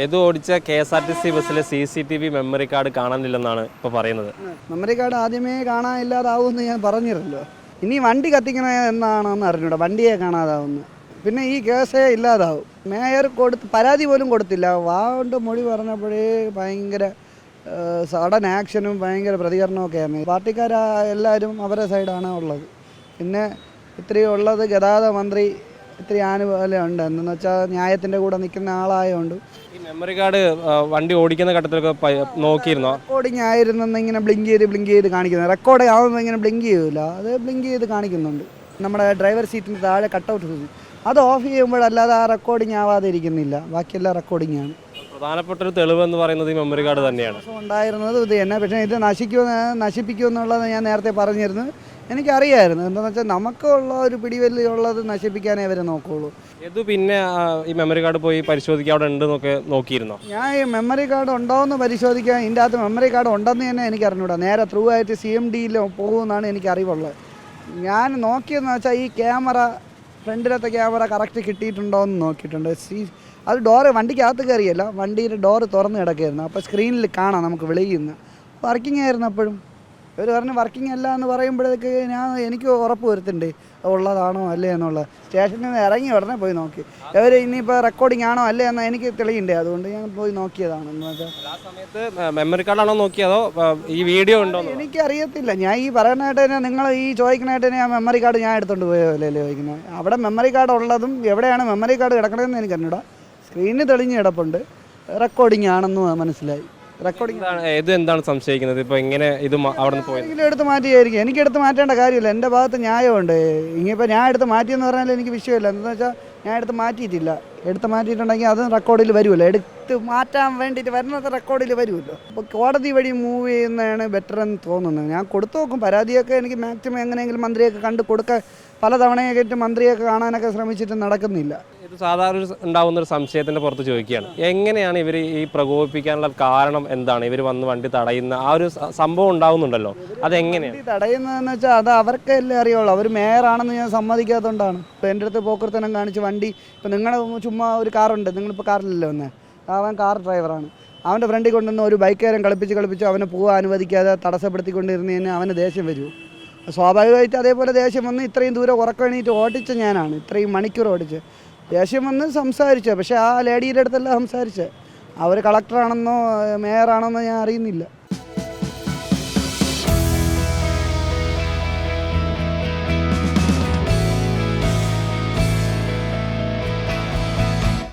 ഏത് ഓടിച്ച K S R T C ബസ്സിലെ C C T V memory card കാണാനില്ലെന്നാണ് ഇപ്പോൾ പറയുന്നത്. മെമ്മറി കാർഡ് ആദ്യമേ കാണാനില്ലാതാവുമെന്ന് ഞാൻ പറഞ്ഞിരുന്നല്ലോ. ഇനി വണ്ടി കത്തിക്കണ എന്നാണെന്ന് അറിഞ്ഞൂടാ. വണ്ടിയെ കാണാതാവുന്നു പിന്നെ ഈ കേസേ ഇല്ലാതാവും. മേയർ കൊടുത്ത് പരാതി പോലും കൊടുത്തില്ല. വാ കൊണ്ട് മൊഴി പറഞ്ഞപ്പോഴേ ഭയങ്കര സഡൻ ആക്ഷനും ഭയങ്കര പ്രതികരണവും ആയിരുന്നു. പാർട്ടിക്കാർ എല്ലാവരും അവരുടെ സൈഡാണ് ഉള്ളത് പിന്നെ ഇത്രയും ഉള്ളത് ഗതാഗത മന്ത്രി ഇത്തിരി ആനുകൂല്യം ഉണ്ട് എന്തെന്ന് വെച്ചാൽ ന്യായത്തിന്റെ കൂടെ നിൽക്കുന്ന ആളായതുകൊണ്ട് ഈ മെമ്മറി കാർഡ് വണ്ടി ഓടിക്കുന്ന ഘട്ടത്തിലൊക്കെ പ- നോക്കിയിരുന്നോ? റെക്കോർഡിങ് ആയിരുന്നെന്ന് ഇങ്ങനെ ബ്ലിങ്ക് ചെയ്ത് ബ്ലിങ്ക് ചെയ്ത് കാണിക്കുന്നത്. റെക്കോർഡ് ആവുന്നത് ഇങ്ങനെ ബ്ലിങ്ക് ചെയ്യൂല. അത് ബ്ലിങ്ക് ചെയ്ത് കാണിക്കുന്നുണ്ട്. നമ്മുടെ ഡ്രൈവർ സീറ്റിന് താഴെ കട്ടൗട്ട് അത് ഓഫ് ചെയ്യുമ്പോഴല്ലാതെ ആ റെക്കോർഡിങ് ആവാതെ ഇരിക്കുന്നില്ല. ബാക്കിയെല്ലാം റെക്കോർഡിംഗ് ആണ്. പ്രധാനപ്പെട്ട ഒരു തെളിവ് എന്ന് പറയുന്നത് ഈ മെമ്മറി കാർഡ് തന്നെയാണ്. ഉണ്ടായിരുന്നത് ഇത് തന്നെ. പക്ഷേ ഇത് നശിക്കുമെന്ന് നശിപ്പിക്കുമെന്നുള്ളത് ഞാൻ നേരത്തെ പറഞ്ഞിരുന്നു. എനിക്കറിയായിരുന്നു. എന്താണെന്ന് വെച്ചാൽ നമുക്കുള്ള ഒരു പിടിവല്ലിയുള്ളത് നശിപ്പിക്കാനേ അവരെ നോക്കുകയുള്ളൂ ഇത് പിന്നെ ഈ മെമ്മറി കാർഡ് പോയി പരിശോധിക്കാൻ അവിടെ ഉണ്ടെന്നൊക്കെ നോക്കിയിരുന്നോ? ഞാൻ ഈ മെമ്മറി കാർഡ് ഉണ്ടോ എന്ന് പരിശോധിക്കാൻ ഇതിന്റെ അകത്ത് മെമ്മറി കാർഡ് ഉണ്ടെന്ന് തന്നെ എനിക്ക് അറിഞ്ഞൂടാ നേരെ ത്രൂ ആയിട്ട് സി എം ഡിയിൽ പോകുമെന്നാണ് എനിക്ക് അറിവുള്ളത് ഞാൻ നോക്കിയെന്ന് വെച്ചാൽ ഈ ക്യാമറ ഫ്രണ്ടിലത്തെ ക്യാമറ കറക്റ്റ് കിട്ടിയിട്ടുണ്ടോ എന്ന് നോക്കിയിട്ടുണ്ട്. സി അത് ഡോറ് വണ്ടിക്കകത്ത് കയറിയല്ല വണ്ടിയുടെ ഡോറ് തുറന്ന് കിടക്കുകയായിരുന്നു. അപ്പോൾ സ്ക്രീനിൽ കാണാം നമുക്ക് വെളിയിൽ നിന്ന്. വർക്കിംഗ് ആയിരുന്നു അപ്പോഴും ഇവർ പറഞ്ഞ് വർക്കിംഗ് അല്ല എന്ന് പറയുമ്പോഴേക്ക് ഞാൻ എനിക്ക് ഉറപ്പ് വരുത്തുന്നുണ്ട് ഉള്ളതാണോ അല്ലേ എന്നുള്ളത്. സ്റ്റേഷനിൽ നിന്ന് ഇറങ്ങി ഉടനെ പോയി നോക്കി. ഇവർ ഇനിയിപ്പോൾ റെക്കോർഡിംഗ് ആണോ അല്ലേ എന്ന് എനിക്ക് തെളിയുണ്ട് അതുകൊണ്ട് ഞാൻ പോയി നോക്കിയതാണ് ആ സമയത്ത് മെമ്മറി കാർഡാണോ നോക്കിയതോ ഈ വീഡിയോ ഉണ്ടോ എനിക്കറിയത്തില്ല. ഞാൻ ഈ പറയുന്നതായിട്ട് തന്നെ നിങ്ങൾ ഈ ചോദിക്കണായിട്ട് തന്നെ ആ മെമ്മറി കാർഡ് ഞാൻ എടുത്തോണ്ട് പോയല്ലേ ചോദിക്കുന്നത് അവിടെ മെമ്മറി കാർഡ് ഉള്ളതും എവിടെയാണ് മെമ്മറി കാർഡ് കിടക്കണതെന്ന് എനിക്ക് അറിഞ്ഞൂടാ സ്ക്രീനിൽ തെളിഞ്ഞ് കിടപ്പുണ്ട്. റെക്കോർഡിംഗ് ആണെന്ന് മനസ്സിലായി. റെക്കോർഡിംഗ് ഇത് എന്താണ് സംശയിക്കുന്നത്? ഇപ്പോൾ എങ്ങനെ ഇത് അവിടെ നിന്ന് പോയത്? എടുത്ത് മാറ്റിയായിരിക്കും. എനിക്ക് എടുത്ത് മാറ്റേണ്ട കാര്യമില്ല. എന്റെ ഭാഗത്ത് ന്യായമുണ്ട്. ഇനിയിപ്പോൾ ഞാൻ എടുത്ത് മാറ്റിയെന്ന് പറഞ്ഞാൽ എനിക്ക് വിഷയമില്ല. എന്താണെന്ന് വെച്ചാൽ ഞാൻ എടുത്ത് മാറ്റിയിട്ടില്ല. എടുത്ത് മാറ്റിയിട്ടുണ്ടെങ്കിൽ അത് റെക്കോർഡിൽ വരുമല്ലോ. എടുത്ത് മാറ്റാൻ വേണ്ടിയിട്ട് വരുന്നത് റെക്കോർഡിൽ വരുമല്ലോ. അപ്പോൾ കോടതി വഴി മൂവ് ചെയ്യുന്നതാണ് ബെറ്റർ എന്ന് തോന്നുന്നത്. ഞാൻ കൊടുത്തു നോക്കും. പരാതിയൊക്കെ എനിക്ക് മാക്സിമം എങ്ങനെയെങ്കിലും മന്ത്രിയൊക്കെ കണ്ട് കൊടുക്കാൻ പല തവണയൊക്കെ മന്ത്രിയൊക്കെ കാണാനൊക്കെ ശ്രമിച്ചിട്ട് നടക്കുന്നില്ല. സാധാരണ ഉണ്ടാവുന്ന ഒരു സംശയത്തിന്റെ പുറത്ത് ചോദിക്കുകയാണ്. എങ്ങനെയാണ് ഇവർ ഈ പ്രകോപിപ്പിക്കാനുള്ള കാരണം എന്താണ്? ഇവർ വന്ന് വണ്ടി തടയുന്ന ആ ഒരു സംഭവം ഉണ്ടാവുന്നുണ്ടല്ലോ. അതെങ്ങനെയാണ്? തടയുന്നതെന്ന് വെച്ചാൽ അത് അവർക്കല്ലേ അറിയുള്ളൂ. അവർ മേയറാണെന്ന് ഞാൻ സമ്മതിക്കാത്തതുകൊണ്ടാണ് ഇപ്പോൾ എന്റെ അടുത്ത് പോക്കർത്തനം കാണിച്ച് വണ്ടി ഇപ്പൊ നിങ്ങളുടെ ചുമ്മാ ഒരു കാറുണ്ട്. നിങ്ങളിപ്പോൾ കാറിലല്ലേ വന്നേ? അവൻ കാർ ഡ്രൈവറാണ്. അവന്റെ ഫ്രണ്ടിൽ കൊണ്ടുവന്ന് ഒരു ബൈക്കുകാരൻ കളിപ്പിച്ച് കളിപ്പിച്ച് അവനെ പോകാൻ അനുവദിക്കാതെ തടസ്സപ്പെടുത്തിക്കൊണ്ടിരുന്നതിന് അവന് ദേഷ്യം വരൂ. സ്വാഭാവികമായിട്ട് അതേപോലെ ദേഷ്യം വന്ന് ഇത്രയും ദൂരം ഉറക്കണീറ്റ് ഓടിച്ച ഞാനാണ്. ഇത്രയും മണിക്കൂർ ഓടിച്ച്. ദേഷ്യം വന്ന് സംസാരിച്ച. പക്ഷേ ആ ലേഡിയുടെ അടുത്തല്ല സംസാരിച്ചത് അവർ കളക്ടറാണെന്നോ മേയറാണെന്നോ ഞാൻ അറിയുന്നില്ല.